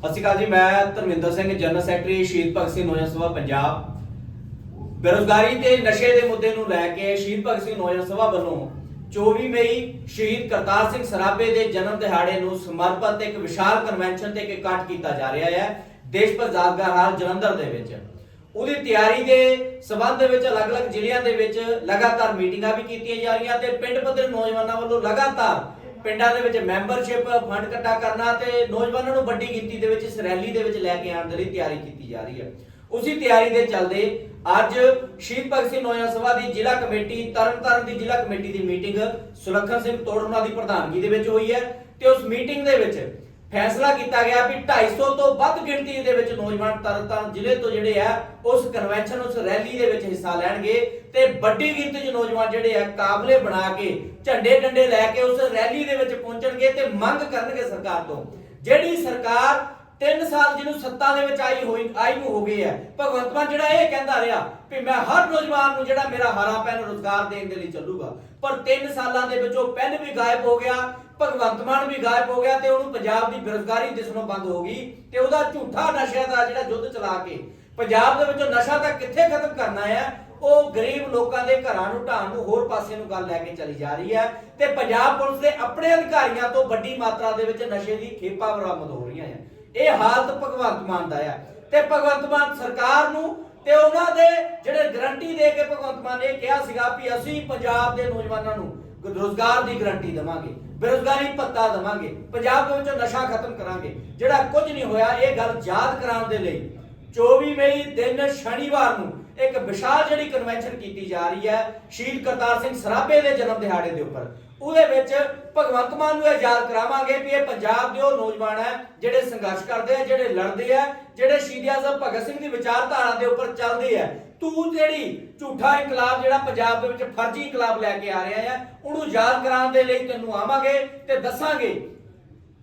ਸਤਿ ਸ਼੍ਰੀ ਅਕਾਲ ਜੀ, ਮੈਂ ਧਰਮਿੰਦਰ ਸਿੰਘ ਜਨਰਲ ਸੈਕਟਰੀ ਸ਼ਹੀਦ ਭਗਤ ਸਿੰਘ ਨੌਜਵਾਨ ਸਭਾ ਪੰਜਾਬ। ਬੇਰੁਜ਼ਗਾਰੀ ਤੇ ਨਸ਼ੇ ਦੇ ਮੁੱਦੇ ਨੂੰ ਲੈ ਕੇ ਸ਼ਹੀਦ ਭਗਤ ਸਿੰਘ ਨੌਜਵਾਨ ਸਭਾ ਵੱਲੋਂ 24 ਮਈ ਸ਼ਹੀਦ ਕਰਤਾਰ ਸਿੰਘ ਸਰਾਭੇ ਦੇ ਜਨਮ ਦਿਹਾੜੇ ਨੂੰ ਸਮਰਪਿਤ ਇੱਕ ਵਿਸ਼ਾਲ ਕਨਵੈਨਸ਼ਨ ਤੇ ਇੱਕ ਇਕੱਠ ਕੀਤਾ ਜਾ ਰਿਹਾ ਹੈ, ਦੇਸ਼ ਭਰ ਯਾਦਗਾਰ ਹਾਲ ਜਲੰਧਰ ਦੇ ਵਿੱਚ। ਉਹਦੀ ਤਿਆਰੀ ਦੇ ਸਬੰਧ ਦੇ ਵਿੱਚ ਅਲੱਗ-ਅਲੱਗ ਜ਼ਿਲ੍ਹਿਆਂ ਦੇ ਵਿੱਚ ਲਗਾਤਾਰ ਮੀਟਿੰਗਾਂ ਵੀ ਕੀਤੀਆਂ ਜਾ ਰਹੀਆਂ ਤੇ ਪਿੰਡ ਪੱਧਰ ਨੌਜਵਾਨਾਂ ਵੱਲੋਂ ਲਗਾਤਾਰ ਪਿੰਡਾਂ ਦੇ ਵਿੱਚ ਮੈਂਬਰਸ਼ਿਪ ਫੰਡ ਇਕੱਠਾ ਕਰਨਾ ਤੇ ਨੌਜਵਾਨਾਂ ਨੂੰ ਵੱਡੀ ਗਿਣਤੀ ਦੇ ਵਿੱਚ ਇਸ ਰੈਲੀ ਦੇ ਵਿੱਚ ਲੈ ਕੇ ਆਉਣ ਦੇ ਲਈ ਤਿਆਰੀ ਕੀਤੀ ਜਾ ਰਹੀ ਹੈ। ਉਸੇ ਤਿਆਰੀ ਦੇ ਚੱਲਦੇ ਅੱਜ ਸ਼ਹੀਦ ਭਗਤ ਸਿੰਘ ਨੌਜਵਾਨ ਸਭਾ ਦੀ ਜ਼ਿਲ੍ਹਾ ਕਮੇਟੀ, ਤਰਨਤਾਰਨ ਦੀ ਜ਼ਿਲ੍ਹਾ ਕਮੇਟੀ ਦੀ ਮੀਟਿੰਗ ਸੁਲੱਖਣ ਸਿੰਘ ਤੋੜਨਾ ਦੀ ਪ੍ਰਧਾਨਗੀ ਦੇ ਵਿੱਚ ਹੋਈ ਹੈ ਤੇ ਉਸ ਮੀਟਿੰਗ ਦੇ ਵਿੱਚ ਫੈਸਲਾ ਕੀਤਾ ਗਿਆ ਵੀ 250 ਤੋਂ ਵੱਧ ਗਿਣਤੀ ਦੇ ਵਿੱਚ ਨੌਜਵਾਨ ਤਰਨਤਾਰਨ ਜ਼ਿਲ੍ਹੇ ਤੋਂ ਜਿਹੜੇ ਆ, ਉਸ ਕਨਵੈਨਸ਼ਨ ਉਸ ਰੈਲੀ ਦੇ ਵਿੱਚ ਹਿੱਸਾ ਲੈਣਗੇ ਤੇ ਵੱਡੀ ਗਿਣਤੀ 'ਚ ਨੌਜਵਾਨ ਜਿਹੜੇ ਆ, ਕਾਬਲੇ ਬਣਾ ਕੇ, ਝੰਡੇ ਡੰਡੇ ਲੈ ਕੇ ਉਸ ਰੈਲੀ ਦੇ ਵਿੱਚ ਪਹੁੰਚਣਗੇ ਤੇ ਮੰਗ ਕਰਨਗੇ ਸਰਕਾਰ ਤੋਂ। ਜਿਹੜੀ ਸਰਕਾਰ 3 ਸਾਲ ਜਿਹਨੂੰ ਸੱਤਾ ਦੇ ਵਿੱਚ ਆਈ ਹੋਈ, ਆਈ ਨੂੰ ਹੋ ਗਏ ਆ ਭਗਵੰਤ ਮਾਨ ਜਿਹੜਾ ਇਹ ਕਹਿੰਦਾ ਰਿਹਾ ਵੀ ਮੈਂ ਹਰ ਨੌਜਵਾਨ ਨੂੰ ਜਿਹੜਾ ਮੇਰਾ ਹਰਾ ਪੈਨ ਰੋਜ਼ਗਾਰ ਦੇਣ ਦੇ ਲਈ ਚੱਲੂਗਾ। ਪਰ 3 ਸਾਲਾਂ ਦੇ ਵਿੱਚ ਉਹ ਪੈਨ ਵੀ ਗਾਇਬ ਹੋ ਗਿਆ, ਭਗਵੰਤ ਮਾਨ ਵੀ ਗਾਇਬ ਹੋ ਗਿਆ ਤੇ ਉਹਨੂੰ ਪੰਜਾਬ ਦੀ ਬੇਰੁਜ਼ਗਾਰੀ ਦਿਸਣੋਂ ਬੰਦ ਹੋ ਗਈ ਤੇ ਉਹਦਾ ਝੂਠਾ ਨਸ਼ਿਆਂ ਦਾ ਜਿਹੜਾ ਯੁੱਧ ਚਲਾ ਕੇ ਪੰਜਾਬ ਦੇ ਵਿੱਚੋਂ ਨਸ਼ਾ ਤਾਂ ਕਿੱਥੇ ਖਤਮ ਕਰਨਾ ਹੈ, ਉਹ ਗਰੀਬ ਲੋਕਾਂ ਦੇ ਘਰਾਂ ਨੂੰ, ਢਾਣ ਨੂੰ, ਹੋਰ ਪਾਸੇ ਨੂੰ ਗੱਲ ਲੈ ਕੇ ਚਲੀ ਜਾ ਰਹੀ ਹੈ ਤੇ ਪੰਜਾਬ ਪੁਲਿਸ ਦੇ ਆਪਣੇ ਅਧਿਕਾਰੀਆਂ ਤੋਂ ਵੱਡੀ ਮਾਤਰਾ ਦੇ ਵਿੱਚ ਨਸ਼ੇ ਦੀ ਖੇਪਾ ਬਰਾਮਦ ਹੋ ਰਹੀਆਂ ਹੈ ਇਹ ਹਾਲਤ ਭਗਵੰਤ ਮਾਨ ਦਾ ਹੈ ਤੇ ਭਗਵੰਤ ਮਾਨ ਸਰਕਾਰ ਨੂੰ ਤੇ ਉਹਨਾਂ ਦੇ ਜਿਹੜੇ ਗਰੰਟੀ ਦੇ ਕੇ ਭਗਵੰਤ ਮਾਨ ਨੇ ਕਿਹਾ ਸੀਗਾ ਵੀ ਅਸੀਂ ਪੰਜਾਬ ਦੇ ਨੌਜਵਾਨਾਂ ਨੂੰ ਰੋਜ਼ਗਾਰ ਦੀ ਗਰੰਟੀ ਦੇਵਾਂਗੇ, ਬੇਰੁਜ਼ਗਾਰੀ ਭੱਤਾ ਦੇਵਾਂਗੇ, ਪੰਜਾਬ ਦੇ ਵਿੱਚੋਂ ਨਸ਼ਾ ਖਤਮ ਕਰਾਂਗੇ। ਜਿਹੜਾ ਕੁਝ ਨਹੀਂ ਹੋਇਆ, ਇਹ ਗੱਲ ਯਾਦ ਕਰਾਉਣ ਦੇ ਲਈ 24 ਮਈ ਦਿਨ ਸ਼ਨੀਵਾਰ ਨੂੰ ਇੱਕ ਵਿਸ਼ਾਲ ਜਿਹੜੀ ਕਨਵੈਨਸ਼ਨ ਕੀਤੀ ਜਾ ਰਹੀ ਹੈ, ਸ਼ਹੀਦ ਕਰਤਾਰ ਸਿੰਘ ਸਰਾਭੇ ਦੇ ਜਨਮ ਦਿਹਾੜੇ ਦੇ ਉੱਪਰ। ਉਹਦੇ ਵਿੱਚ ਭਗਵੰਤ ਮਾਨ ਨੂੰ ਇਹ ਯਾਦ ਕਰਾਵਾਂਗੇ ਵੀ ਇਹ ਪੰਜਾਬ ਦੇ ਉਹ ਨੌਜਵਾਨ ਹੈ ਜਿਹੜੇ ਸੰਘਰਸ਼ ਕਰਦੇ ਆ, ਜਿਹੜੇ ਲੜਦੇ ਆ, ਜਿਹੜੇ ਸ਼ਹੀਦ ਆਜ਼ਮ ਭਗਤ ਸਿੰਘ ਦੀ ਵਿਚਾਰਧਾਰਾ ਦੇ ਉੱਪਰ ਚੱਲਦੇ ਆ। ਤੂੰ ਜਿਹੜੀ ਝੂਠਾ ਇਨਕਲਾਬ ਜਿਹੜਾ ਪੰਜਾਬ ਦੇ ਵਿੱਚ ਫਰਜ਼ੀ ਇਨਕਲਾਬ ਲੈ ਕੇ ਆ ਰਿਹਾ ਹੈ ਉਹਨੂੰ ਯਾਦ ਕਰਾਉਣ ਦੇ ਲਈ ਤੈਨੂੰ ਆਵਾਂਗੇ ਤੇ ਦੱਸਾਂਗੇ।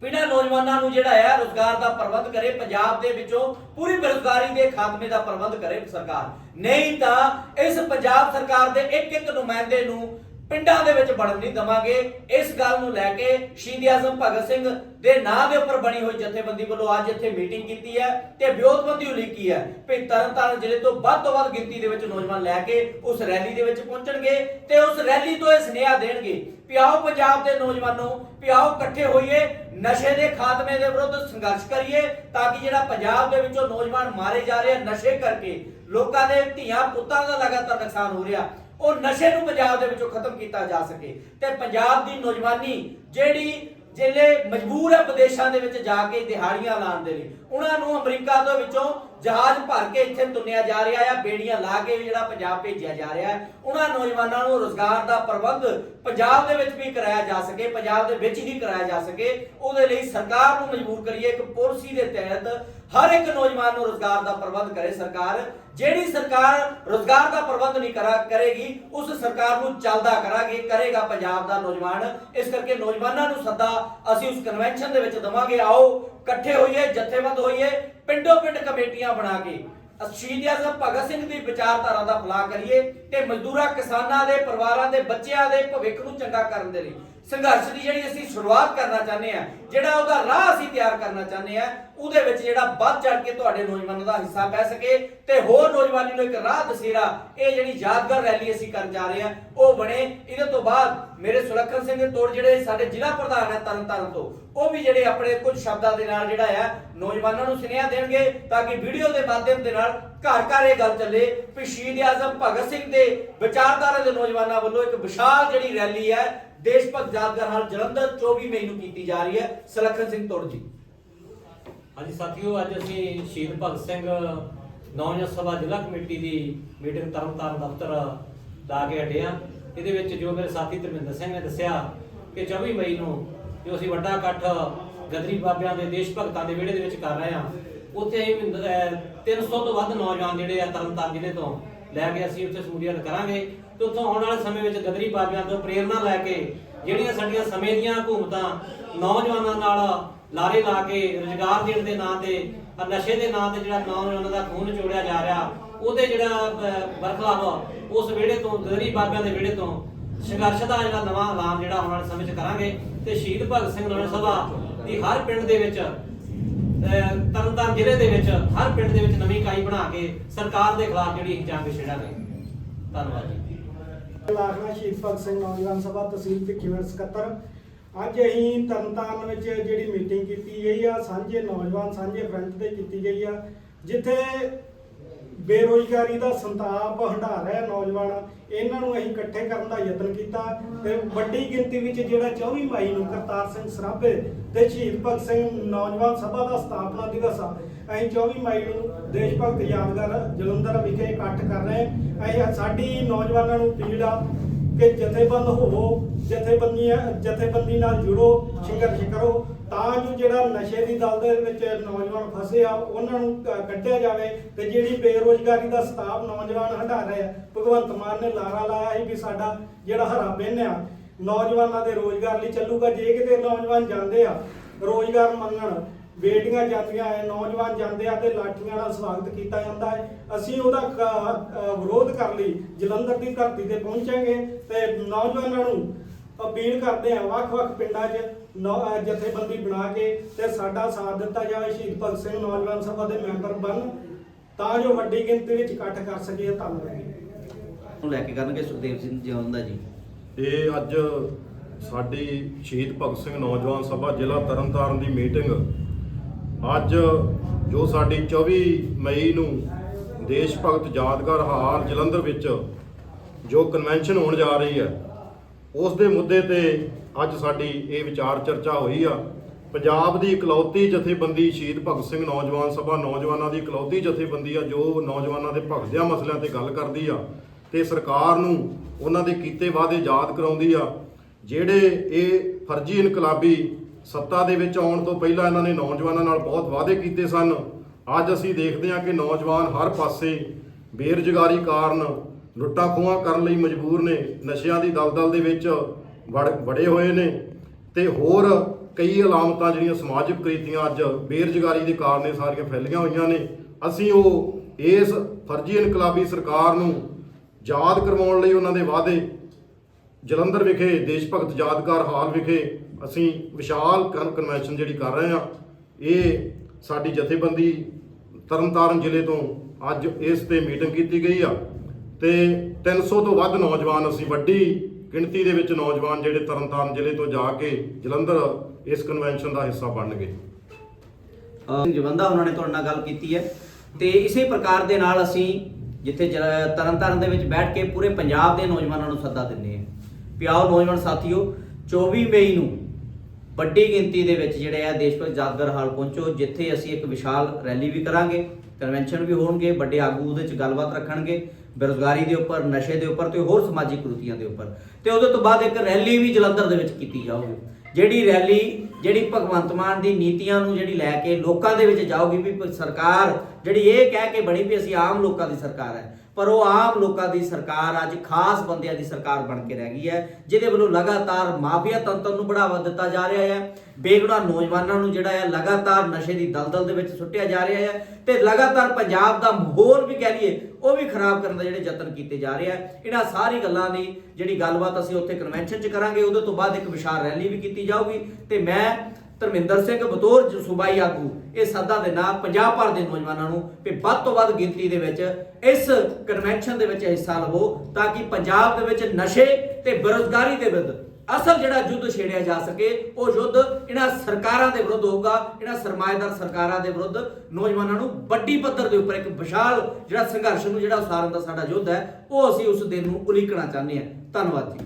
ਬਿਨਾਂ ਨੌਜਵਾਨਾਂ ਨੂੰ ਜਿਹੜਾ ਹੈ ਰੋਜ਼ਗਾਰ ਦਾ ਪ੍ਰਬੰਧ ਕਰੇ, ਪੰਜਾਬ ਦੇ ਵਿੱਚੋਂ ਪੂਰੀ ਬੇਰੁਜ਼ਗਾਰੀ ਦੇ ਖਾਤਮੇ ਦਾ ਪ੍ਰਬੰਧ ਕਰੇ ਸਰਕਾਰ। ਨਹੀਂ ਤਾਂ ਇਸ ਪੰਜਾਬ ਸਰਕਾਰ ਦੇ ਇੱਕ ਇੱਕ ਨੁਮਾਇੰਦੇ ਨੂੰ ਪਿੰਡਾਂ ਦੇ ਵਿੱਚ ਵੜਨ ਨਹੀਂ ਦਵਾਂਗੇ। ਇਸ ਗੱਲ ਨੂੰ ਲੈ ਕੇ ਸ਼ਹੀਦ ਆਜ਼ਮ ਭਗਤ ਸਿੰਘ ਦੇ ਨਾਂ ਦੇ ਉੱਪਰ ਬਣੀ ਹੋਈ ਜਥੇਬੰਦੀ ਵੱਲੋਂ ਅੱਜ ਇੱਥੇ ਮੀਟਿੰਗ ਕੀਤੀ ਹੈ ਤੇ ਵਿਰੋਧਬੰਦੀ ਉਲੀਕੀ ਹੈ ਵੀ ਤਰਨਤਾਰਨ ਜ਼ਿਲ੍ਹੇ ਤੋਂ ਵੱਧ ਤੋਂ ਵੱਧ ਗਿਣਤੀ ਦੇ ਵਿੱਚ ਨੌਜਵਾਨ ਲੈ ਕੇ ਉਸ ਰੈਲੀ ਦੇ ਵਿੱਚ ਪਹੁੰਚਣਗੇ ਤੇ ਉਸ ਰੈਲੀ ਤੋਂ ਇਹ ਸੁਨੇਹਾ ਦੇਣਗੇ ਵੀ ਆਓ ਪੰਜਾਬ ਦੇ ਨੌਜਵਾਨੋ, ਵੀ ਆਓ ਇਕੱਠੇ ਹੋਈਏ, ਨਸ਼ੇ ਦੇ ਖਾਤਮੇ ਦੇ ਵਿਰੁੱਧ ਸੰਘਰਸ਼ ਕਰੀਏ ਤਾਂ ਕਿ ਜਿਹੜਾ ਪੰਜਾਬ ਦੇ ਵਿੱਚੋਂ ਨੌਜਵਾਨ ਮਾਰੇ ਜਾ ਰਹੇ ਨਸ਼ੇ ਕਰਕੇ, ਲੋਕਾਂ ਦੇ ਧੀਆਂ ਪੁੱਤਾਂ ਦਾ ਲਗਾਤਾਰ ਨੁਕਸਾਨ ਹੋ ਰਿਹਾ। ਉਹ ਨਸ਼ੇ ਨੂੰ ਪੰਜਾਬ ਦੇ ਵਿੱਚੋਂ ਖਤਮ ਕੀਤਾ ਜਾ ਸਕੇ ਤੇ ਪੰਜਾਬ ਦੀ ਨੌਜਵਾਨੀ ਜਿਹੜੀ ਜਿਹੜੇ ਮਜਬੂਰ ਹੈ ਵਿਦੇਸ਼ਾਂ ਦੇ ਵਿੱਚ ਜਾ ਕੇ ਦਿਹਾੜੀਆਂ ਲਾਉਣ ਦੇ ਲਈ ਉਹਨਾਂ ਨੂੰ ਅਮਰੀਕਾ ਤੋਂ ਵਿੱਚੋਂ ਜਹਾਜ਼ ਭਰ ਕੇ ਇੱਥੇ ਤੁੰਨਿਆ ਜਾ ਰਿਹਾ ਹੈ ਬੇੜੀਆਂ ਲਾ ਕੇ ਜਿਹੜਾ ਪੰਜਾਬ ਭੇਜਿਆ ਜਾ ਰਿਹਾ ਹੈ ਉਹਨਾਂ ਨੌਜਵਾਨਾਂ ਨੂੰ ਰੋਜ਼ਗਾਰ ਦਾ ਪ੍ਰਬੰਧ ਪੰਜਾਬ ਦੇ ਵਿੱਚ ਵੀ ਕਰਾਇਆ ਜਾ ਸਕੇ, ਪੰਜਾਬ ਦੇ ਵਿੱਚ ਹੀ ਕਰਾਇਆ ਜਾ ਸਕੇ। ਉਹਦੇ ਲਈ ਸਰਕਾਰ ਨੂੰ ਮਜਬੂਰ ਕਰੀਏ, ਇੱਕ ਪਾਲਿਸੀ ਦੇ ਤਹਿਤ ਹਰ ਇੱਕ ਨੌਜਵਾਨ ਨੂੰ ਰੋਜ਼ਗਾਰ ਦਾ ਪ੍ਰਬੰਧ ਕਰੇ ਸਰਕਾਰ। ਜਿਹੜੀ ਸਰਕਾਰ ਰੋਜ਼ਗਾਰ ਦਾ ਪ੍ਰਬੰਧ ਨਹੀਂ ਕਰਾ, ਕਰੇਗੀ, ਉਸ ਸਰਕਾਰ ਨੂੰ ਚੱਲਦਾ ਕਰਾਂਗੇ, ਕਰੇਗਾ ਪੰਜਾਬ ਦਾ ਨੌਜਵਾਨ। ਇਸ ਕਰਕੇ ਨੌਜਵਾਨਾਂ ਨੂੰ ਸੱਦਾ ਅਸੀਂ ਉਸ ਕਨਵੈਨਸ਼ਨ ਦੇ ਵਿੱਚ ਦਵਾਂਗੇ। ਆਓ, ਇਕੱਠੇ ਹੋਈਏ, ਜਥੇਬੰਦ ਹੋਈਏ ਪਿੰਡੋ ਪਿੰਡ ਕਮੇਟੀਆਂ ਬਣਾ ਕੇ। ਸ਼ਹੀਦ ਆਜ਼ਮ ਭਗਤ ਸਿੰਘ ਦੀ ਵਿਚਾਰਧਾਰਾ ਦਾ ਫਲਾਹ ਕਰੀਏ ਤੇ ਮਜ਼ਦੂਰਾਂ, ਕਿਸਾਨਾਂ ਦੇ, ਪਰਿਵਾਰਾਂ ਦੇ, ਬੱਚਿਆਂ ਦੇ ਭਵਿੱਖ ਨੂੰ ਚੰਗਾ ਕਰਨ ਦੇ ਲਈ। ਸੰਘਰਸ਼ ਦੀ ਜਿਹੜੀ ਅਸੀਂ ਸ਼ੁਰੂਆਤ ਕਰਨਾ ਚਾਹੁੰਦੇ ਆ ਜਿਹੜਾ ਉਹਦਾ ਰਾਹ ਅਸੀਂ ਤਿਆਰ ਕਰਨਾ ਚਾਹੁੰਦੇ ਆ ਉਹਦੇ ਵਿੱਚ ਜਿਹੜਾ ਵੱਧ ਚੜ ਕੇ ਤੁਹਾਡੇ ਨੌਜਵਾਨਾਂ ਦਾ ਹਿੱਸਾ ਪੈ ਸਕੇ ਤੇ ਹੋਰ ਨੌਜਵਾਨੀ ਨੂੰ ਇੱਕ ਰਾਹ ਦਸੇਰਾ, ਇਹ ਜਿਹੜੀ ਯਾਦਗਾਰ ਰੈਲੀ ਅਸੀਂ ਕਰਨ ਜਾ ਰਹੇ ਆ ਉਹ ਬਣੇ। ਇਹਦੇ ਤੋਂ ਬਾਅਦ ਮੇਰੇ ਸੁਲੱਖਣ ਸਿੰਘ ਦੇ ਤੋੜ ਜਿਹੜੇ ਸਾਡੇ ਜ਼ਿਲ੍ਹਾ ਪ੍ਰਧਾਨ ਹੈ ਤਰਨਤਾਰਨ ਤੋਂ ਉਹ ਵੀ ਜਿਹੜੇ ਆਪਣੇ ਕੁਝ ਸ਼ਬਦਾਂ ਦੇ ਨਾਲ ਜਿਹੜਾ ਆ, ਨੌਜਵਾਨਾਂ ਨੂੰ ਸੁਨੇਹਾ ਦੇਣਗੇ ਤਾਂ ਕਿ ਵੀਡੀਓ ਦੇ ਮਾਧਿਅਮ ਦੇ ਨਾਲ ਘਰ ਘਰ ਇਹ ਗੱਲ ਚੱਲੇ ਵੀ ਸ਼ਹੀਦ ਆਜ਼ਮ ਭਗਤ ਸਿੰਘ ਦੇ ਵਿਚਾਰਧਾਰਾ ਦੇ ਨੌਜਵਾਨਾਂ ਵੱਲੋਂ ਇੱਕ ਵਿਸ਼ਾਲ ਜਿਹੜੀ ਰੈਲੀ ਹੈ, ਦੇਸ਼ ਭਗਤ ਯਾਦਗਾਰ ਹਾਲ ਜਲੰਧਰ 24 ਮਈ ਨੂੰ ਕੀਤੀ ਜਾ ਰਹੀ ਹੈ। ਸੁਲੱਖਣ ਸਿੰਘ ਤੋੜ ਜੀ। ਹਾਂਜੀ ਸਾਥੀਓ, ਅੱਜ ਅਸੀਂ ਸ਼ਹੀਦ ਭਗਤ ਸਿੰਘ ਨੌਜਵਾਨ ਸਭਾ ਜ਼ਿਲ੍ਹਾ ਕਮੇਟੀ ਦੀ ਮੀਟਿੰਗ ਤਰਨਤਾਰਨ ਦਫ਼ਤਰ ਲਾ ਕੇ ਹਟੇ ਹਾਂ। ਇਹਦੇ ਵਿੱਚ ਜੋ ਮੇਰੇ ਸਾਥੀ ਧਰਮਿੰਦਰ ਸਿੰਘ ਨੇ ਦੱਸਿਆ ਕਿ 24 ਮਈ ਨੂੰ ਜੋ ਅਸੀਂ ਵੱਡਾ ਇਕੱਠ ਗਦਰੀ ਬਾਬਿਆਂ ਦੇ ਦੇਸ਼ ਭਗਤਾਂ ਦੇ ਵਿਹੜੇ ਦੇ ਵਿੱਚ ਕਰ ਰਹੇ ਹਾਂ। ਉੱਥੇ ਅਸੀਂ ਮਹਿੰਦਰ- ਅਹ 300 ਤੋਂ ਵੱਧ ਨੌਜਵਾਨ ਜਿਹੜੇ ਆ ਤਰਨਤਾਰਨ ਜ਼ਿਲ੍ਹੇ ਤੋਂ ਲੈ ਕੇ ਅਸੀਂ ਉੱਥੇ ਸਮੂਲੀਅਤ ਕਰਾਂਗੇ ਤੇ ਉੱਥੋਂ ਆਉਣ ਵਾਲੇ ਸਮੇਂ ਵਿੱਚ ਗਦਰੀ ਬਾਬਿਆਂ ਤੋਂ ਪ੍ਰੇਰਣਾ ਲੈ ਕੇ ਜਿਹੜੀਆਂ ਸਾਡੀਆਂ ਸਮੇਂ ਦੀਆਂ ਹਕੂਮਤਾਂ ਨੌਜਵਾਨਾਂ ਨਾਲ ਲਾਰੇ ਲਾ ਕੇ ਰੁਜ਼ਗਾਰ ਦੇਣ ਦੇ ਨਾਂ ਤੇ ਨਸ਼ੇ ਦੇ ਨਾਂ ਤੇ ਜਿਹੜਾ ਨੌਜਵਾਨਾਂ ਦਾ ਖੂਨ ਚੋੜਿਆ ਜਾ ਰਿਹਾ, ਉਹਦੇ ਜਿਹੜਾ ਬਰਖਲਾਫ ਉਸ ਵਿਹੜੇ ਤੋਂ, ਗਦਰੀ ਬਾਬਿਆਂ ਦੇ ਵਿਹੜੇ ਤੋਂ ਸੰਘਰਸ਼ ਦਾ ਜਿਹੜਾ ਨਵਾਂ ਐਲਾਨ ਜਿਹੜਾ ਆਉਣ ਵਾਲੇ ਸਮੇਂ 'ਚ ਕਰਾਂਗੇ। ਤੇ ਸ਼ਹੀਦ ਭਗਤ ਸਿੰਘ ਨੌਜਵਾਨ ਸਭਾ ਦੀ ਹਰ ਪਿੰਡ ਦੇ ਵਿੱਚ ਤਰਨਤਾਰਨ ਜ਼ਿਲ੍ਹੇ ਦੇ ਵਿੱਚ, ਹਰ ਪਿੰਡ ਦੇ ਵਿੱਚ ਨਵੀਂ ਇਕਾਈ ਬਣਾ ਕੇ ਸਰਕਾਰ ਦੇ ਖਿਲਾਫ ਜਿਹੜੀ ਅਸੀਂ ਜੰਗ ਛੇੜਾਂਗੇ ਧੰਨਵਾਦ ਜੀ। ਲਾਖਣਾ ਸ਼ਹੀਦ ਭਗਤ ਸਿੰਘ ਨੌਜਵਾਨ ਸਭਾ ਤਹਿਸੀਲ ਭਿੱਖੀਵਿੰਡ ਸਕੱਤਰ। ਅੱਜ ਅਸੀਂ ਤਰਨਤਾਰਨ ਵਿੱਚ ਜਿਹੜੀ ਮੀਟਿੰਗ ਕੀਤੀ ਗਈ ਆ, ਸਾਂਝੇ ਨੌਜਵਾਨ, ਸਾਂਝੇ ਫਰੰਟ ਤੇ ਕੀਤੀ ਗਈ ਆ, ਜਿੱਥੇ ਬੇਰੋਜ਼ਗਾਰੀ ਦਾ ਸੰਤਾਪ ਹੰਢਾ ਰਿਹਾ ਨੌਜਵਾਨ ਇਹਨਾਂ ਨੂੰ ਅਸੀਂ ਇਕੱਠੇ ਕਰਨ ਦਾ ਯਤਨ ਕੀਤਾ ਤੇ ਵੱਡੀ ਗਿਣਤੀ ਵਿੱਚ ਜਿਹੜਾ 24 ਮਈ ਨੂੰ ਕਰਤਾਰ ਸਿੰਘ ਸਰਾਭੇ ਤੇ ਸ਼ਹੀਦ ਭਗਤ ਸਿੰਘ ਨੌਜਵਾਨ ਸਭਾ ਦਾ ਸਥਾਪਨਾ ਦਿਵਸ ਆ। ਅਸੀਂ 24 ਮਈ ਨੂੰ ਦੇਸ਼ ਭਗਤ ਯਾਦਗਾਰ ਜਲੰਧਰ ਵਿਖੇ ਇਕੱਠ ਕਰ ਰਹੇ ਅਸੀਂ ਸਾਡੀ ਨੌਜਵਾਨਾਂ ਨੂੰ ਅਪੀਲ ਆ ਕਿ ਜਥੇਬੰਦ ਹੋਵੋ, ਜਥੇਬੰਦੀਆਂ ਜਥੇਬੰਦੀ ਨਾਲ ਜੁੜੋ ਸੰਘਰਸ਼ ਕਰੋ ਤਾਂ ਜੋ ਜਿਹੜਾ ਨਸ਼ੇ ਦੀ ਦਲ ਦੇ ਵਿੱਚ ਨੌਜਵਾਨ ਫਸੇ ਆ, ਉਹਨਾਂ ਨੂੰ ਕੱਢਿਆ ਜਾਵੇ ਤੇ ਜਿਹੜੀ ਬੇਰੋਜ਼ਗਾਰੀ ਦਾ ਸਤਾਪ ਨੌਜਵਾਨ ਹਟਾ ਰਹੇ ਆ, ਭਗਵੰਤ ਮਾਨ ਨੇ ਲਾਰਾ ਲਾਇਆ ਸੀ ਵੀ ਸਾਡਾ ਜਿਹੜਾ ਹਰਾ ਬਿੰਨ ਆ, ਨੌਜਵਾਨਾਂ ਦੇ ਰੋਜ਼ਗਾਰ ਲਈ ਚੱਲੂਗਾ। ਜੇ ਕਿਤੇ ਨੌਜਵਾਨ ਜਾਂਦੇ ਆ, ਰੋਜ਼ਗਾਰ ਮੰਗਣ, ਬੇਟੀਆਂ ਜਾਂਦੀਆਂ ਐ, ਨੌਜਵਾਨ ਜਾਂਦੇ ਆ ਤੇ ਲਾਠੀਆਂ ਨਾਲ ਸਵਾਗਤ ਕੀਤਾ ਜਾਂਦਾ ਹੈ ਅਸੀਂ ਉਹਦਾ ਵਿਰੋਧ ਕਰ ਲਈ, ਜਲੰਧਰ ਦੀ ਧਰਤੀ ਤੇ ਪਹੁੰਚਾਂਗੇ ਤੇ ਨੌਜਵਾਨਾਂ ਨੂੰ ਅਪੀਲ ਕਰਦੇ ਆ ਵੱਖ-ਵੱਖ ਪਿੰਡਾਂ 'ਚ ਨੌ- ਜਥੇਬੰਦੀ ਬਣਾ ਕੇ ਤੇ ਸਾਡਾ ਸਾਥ ਦਿੱਤਾ ਜਾਵੇ ਸ਼ਹੀਦ ਭਗਤ ਸਿੰਘ ਨੌਜਵਾਨ ਸਭਾ ਦੇ ਮੈਂਬਰ ਬਣ ਤਾਂ ਜੋ ਵੱਡੀ ਗਿਣਤੀ ਵਿੱਚ ਇਕੱਠ ਕਰ ਸਕੀਏ ਧੰਨਵਾਦ ਨੂੰ ਲੈ ਕੇ ਕਰਨਗੇ ਸੁਖਦੇਵ ਸਿੰਘ ਜਿਉਂਦਾ ਜੀ। ਇਹ ਅੱਜ ਸਾਡੀ ਸ਼ਹੀਦ ਭਗਤ ਸਿੰਘ ਨੌਜਵਾਨ ਸਭਾ ਜ਼ਿਲ੍ਹਾ ਤਰਨਤਾਰਨ ਦੀ ਮੀਟਿੰਗ ਅੱਜ ਜੋ ਸਾਡੀ 24 ਮਈ ਨੂੰ ਦੇਸ਼ ਭਗਤ ਯਾਦਗਾਰ ਹਾਲ ਜਲੰਧਰ ਵਿੱਚ ਜੋ ਕਨਵੈਨਸ਼ਨ ਹੋਣ ਜਾ ਰਹੀ ਹੈ ਉਸ ਦੇ ਮੁੱਦੇ ਤੇ ਅੱਜ ਸਾਡੀ ਇਹ ਵਿਚਾਰ ਚਰਚਾ ਹੋਈ ਆ। ਪੰਜਾਬ ਦੀ ਇਕਲੌਤੀ ਜਥੇਬੰਦੀ ਸ਼ਹੀਦ ਭਗਤ ਸਿੰਘ ਨੌਜਵਾਨ ਸਭਾ ਨੌਜਵਾਨਾਂ ਦੀ ਇਕਲੌਤੀ ਜਥੇਬੰਦੀ ਆ, ਜੋ ਨੌਜਵਾਨਾਂ ਦੇ ਭਗਤਿਆਂ ਮਸਲਿਆਂ ਤੇ ਗੱਲ ਕਰਦੀ ਆ ਤੇ ਸਰਕਾਰ ਨੂੰ ਉਹਨਾਂ ਦੇ ਕੀਤੇ ਵਾਅਦੇ ਯਾਦ ਕਰਾਉਂਦੀ ਆ। ਜਿਹੜੇ ਇਹ ਫਰਜ਼ੀ ਇਨਕਲਾਬੀ ਸੱਤਾ ਦੇ ਵਿੱਚ ਆਉਣ ਤੋਂ ਪਹਿਲਾਂ ਇਹਨਾਂ ਨੇ ਨੌਜਵਾਨਾਂ ਨਾਲ ਬਹੁਤ ਵਾਅਦੇ ਕੀਤੇ ਸਨ। ਅੱਜ ਅਸੀਂ ਦੇਖਦੇ ਹਾਂ ਕਿ ਨੌਜਵਾਨ ਹਰ ਪਾਸੇ ਬੇਰੁਜ਼ਗਾਰੀ ਕਾਰਨ ਲੁੱਟਾਂ ਖੋਹਾਂ ਕਰਨ ਲਈ ਮਜਬੂਰ ਨੇ, ਨਸ਼ਿਆਂ ਦੀ ਦਲਦਲ ਦੇ ਵਿੱਚ ਵੜ, ਵੜੇ ਹੋਏ ਨੇ ਤੇ ਹੋਰ ਕਈ ਅਲਾਮਤਾਂ ਜਿਹੜੀਆਂ ਸਮਾਜਿਕ ਕ੍ਰਿਤੀਆਂ ਅੱਜ ਬੇਰੁਜ਼ਗਾਰੀ ਦੇ ਕਾਰਨ ਇਹ ਸਾਰੀਆਂ ਫੈਲੀਆਂ ਹੋਈਆਂ ਨੇ। ਅਸੀਂ ਉਹ ਇਸ ਫਰਜ਼ੀ ਇਨਕਲਾਬੀ ਸਰਕਾਰ ਨੂੰ ਯਾਦ ਕਰਵਾਉਣ ਲਈ ਉਹਨਾਂ ਦੇ ਵਾਅਦੇ, ਜਲੰਧਰ ਵਿਖੇ, ਦੇਸ਼ ਭਗਤ ਯਾਦਗਾਰ ਹਾਲ ਵਿਖੇ ਅਸੀਂ ਵਿਸ਼ਾਲ ਕਨ- ਕਨਵੈਨਸ਼ਨ ਜਿਹੜੀ ਕਰ ਰਹੇ ਹਾਂ, ਇਹ ਸਾਡੀ ਜਥੇਬੰਦੀ ਤਰਨਤਾਰਨ ਜ਼ਿਲ੍ਹੇ ਤੋਂ ਅੱਜ ਇਸ ਤੇ ਮੀਟਿੰਗ ਕੀਤੀ ਗਈ ਆ। ਤੇ 300 ਤੋਂ ਵੱਧ ਨੌਜਵਾਨ ਅਸੀਂ ਵੱਡੀ ਗਿਣਤੀ ਦੇ ਵਿੱਚ ਨੌਜਵਾਨ ਜਿਹੜੇ ਤਰਨਤਾਰਨ ਜ਼ਿਲ੍ਹੇ ਤੋਂ ਜਾ ਕੇ ਜਲੰਧਰ ਇਸ ਕਨਵੈਨਸ਼ਨ ਦਾ ਹਿੱਸਾ ਬਣਨਗੇ। ਸਿੰਘ ਜਵੰਦਾ ਉਹਨਾਂ ਨੇ ਤੁਹਾਡੇ ਨਾਲ ਗੱਲ ਕੀਤੀ ਹੈ ਤੇ ਇਸੇ ਪ੍ਰਕਾਰ ਦੇ ਨਾਲ ਅਸੀਂ ਜਿੱਥੇ ਜ- ਤਰਨਤਾਰਨ ਦੇ ਵਿੱਚ ਬੈਠ ਕੇ ਪੂਰੇ ਪੰਜਾਬ ਦੇ ਨੌਜਵਾਨਾਂ ਨੂੰ ਸੱਦਾ ਦਿੰਦੇ ਹਾਂ। ਪਿਆਓ ਨੌਜਵਾਨ ਸਾਥੀਓ 24 ਮਈ ਨੂੰ ਵੱਡੀ ਗਿਣਤੀ ਦੇ ਵਿੱਚ ਜਿਹੜੇ ਆ ਦੇਸ਼ ਭਗਤ ਯਾਦਗਾਰ ਹਾਲ ਪਹੁੰਚੋ, ਜਿੱਥੇ ਅਸੀਂ ਇੱਕ ਵਿਸ਼ਾਲ ਰੈਲੀ ਵੀ ਕਰਾਂਗੇ। ਕਨਵੈਨਸ਼ਨ ਵੀ ਹੋਣਗੇ, ਵੱਡੇ ਆਗੂ ਉਹਦੇ ਚ ਗੱਲਬਾਤ ਰੱਖਣਗੇ, ਬੇਰੁਜ਼ਗਾਰੀ ਦੇ ਉੱਪਰ, ਨਸ਼ੇ ਦੇ ਉੱਪਰ ਤੇ ਹੋਰ ਸਮਾਜਿਕ ਕੁਰੀਤੀਆਂ ਦੇ ਉੱਪਰ। ਤੇ ਉਹਦੇ ਤੋਂ ਬਾਅਦ ਇੱਕ ਰੈਲੀ ਵੀ ਜਲੰਧਰ ਦੇ ਵਿੱਚ ਕੀਤੀ ਜਾਊਗੀ। ਜਿਹੜੀ ਰੈਲੀ, ਜਿਹੜੀ ਭਗਵੰਤ ਮਾਨ ਦੀ ਨੀਤੀਆਂ ਨੂੰ ਜਿਹੜੀ ਲੈ ਕੇ ਲੋਕਾਂ ਦੇ ਵਿੱਚ ਜਾਊਗੀ ਵੀ ਸਰਕਾਰ ਜਿਹੜੀ ਇਹ ਕਹਿ ਕੇ ਬਣੀ ਵੀ ਅਸੀਂ ਆਮ ਲੋਕਾਂ ਦੀ ਸਰਕਾਰ ਹੈ, ਪਰ ਉਹ ਆਮ ਲੋਕਾਂ ਦੀ ਸਰਕਾਰ ਅੱਜ ਖਾਸ ਬੰਦਿਆਂ ਦੀ ਸਰਕਾਰ ਬਣ ਕੇ ਰਹਿ ਗਈ ਹੈ, ਜਿਹਦੇ ਵੱਲੋਂ ਲਗਾਤਾਰ ਮਾਫੀਆ ਤੰਤਰ ਨੂੰ ਬੜਾਵਾ ਦਿੱਤਾ ਜਾ ਰਿਹਾ ਹੈ, ਬੇਗੁਨਾਹ ਨੌਜਵਾਨਾਂ ਨੂੰ ਜਿਹੜਾ ਹੈ ਲਗਾਤਾਰ ਨਸ਼ੇ ਦੀ ਦਲਦਲ ਦੇ ਵਿੱਚ ਸੁੱਟਿਆ ਜਾ ਰਿਹਾ ਹੈ ਤੇ ਲਗਾਤਾਰ ਪੰਜਾਬ ਦਾ ਮਾਹੌਲ ਵੀ ਕਹਿ ਲਈਏ, ਉਹ ਵੀ ਖਰਾਬ ਕਰਨ ਦਾ ਜਿਹੜੇ ਯਤਨ ਕੀਤੇ ਜਾ ਰਹੇ ਆ ਇਹਨਾਂ ਸਾਰੀ ਗੱਲਾਂ ਦੀ ਜਿਹੜੀ ਗੱਲਬਾਤ ਅਸੀਂ ਉੱਥੇ ਕਨਵੈਨਸ਼ਨ 'ਚ ਕਰਾਂਗੇ, ਉਹਦੇ ਤੋਂ ਬਾਅਦ ਇੱਕ ਵਿਸ਼ਾਲ ਰੈਲੀ ਵੀ ਕੀਤੀ ਜਾਊਗੀ ਤੇ ਮੈਂ ਧਰਮਿੰਦਰ ਸਿੰਘ ਬਤੌਰ ਸੂਬਾਈ ਆਗੂ, ਇਹ ਸੱਦਾ ਨਾਂ ਪੰਜਾਬ ਭਰ ਦੇ ਨੌਜਵਾਨਾਂ ਨੂੰ ਕਿ ਵੱਧ ਤੋਂ ਵੱਧ ਗਿਣਤੀ ਦੇ ਵਿੱਚ ਇਸ ਕਨਵੈਨਸ਼ਨ ਦੇ ਵਿੱਚ ਹਿੱਸਾ ਲਵੋ ਤਾਂ ਕਿ ਪੰਜਾਬ ਦੇ ਵਿੱਚ ਨਸ਼ੇ ਤੇ ਬੇਰੁਜ਼ਗਾਰੀ ਦੇ ਵਿਰੁੱਧ ਅਸਲ ਜਿਹੜਾ ਯੁੱਧ ਛੇੜਿਆ ਜਾ ਸਕੇ, ਉਹ ਯੁੱਧ ਇਹਨਾਂ ਸਰਕਾਰਾਂ ਦੇ ਵਿਰੁੱਧ ਹੋਊਗਾ, ਇਹਨਾਂ ਸਰਮਾਏਦਾਰ ਸਰਕਾਰਾਂ ਦੇ ਵਿਰੁੱਧ ਨੌਜਵਾਨਾਂ ਨੂੰ ਵੱਡੀ ਪੱਧਰ ਦੇ ਉੱਪਰ ਇੱਕ ਵਿਸ਼ਾਲ ਜਿਹੜਾ ਸੰਘਰਸ਼ ਨੂੰ ਜਿਹੜਾ ਉਸਾਰਨ ਦਾ ਸਾਡਾ ਯੁੱਧ ਹੈ, ਉਹ ਅਸੀਂ ਉਸ ਦਿਨ ਨੂੰ ਉਲੀਕਣਾ ਚਾਹੁੰਦੇ ਹਾਂ। ਧੰਨਵਾਦ ਜੀ।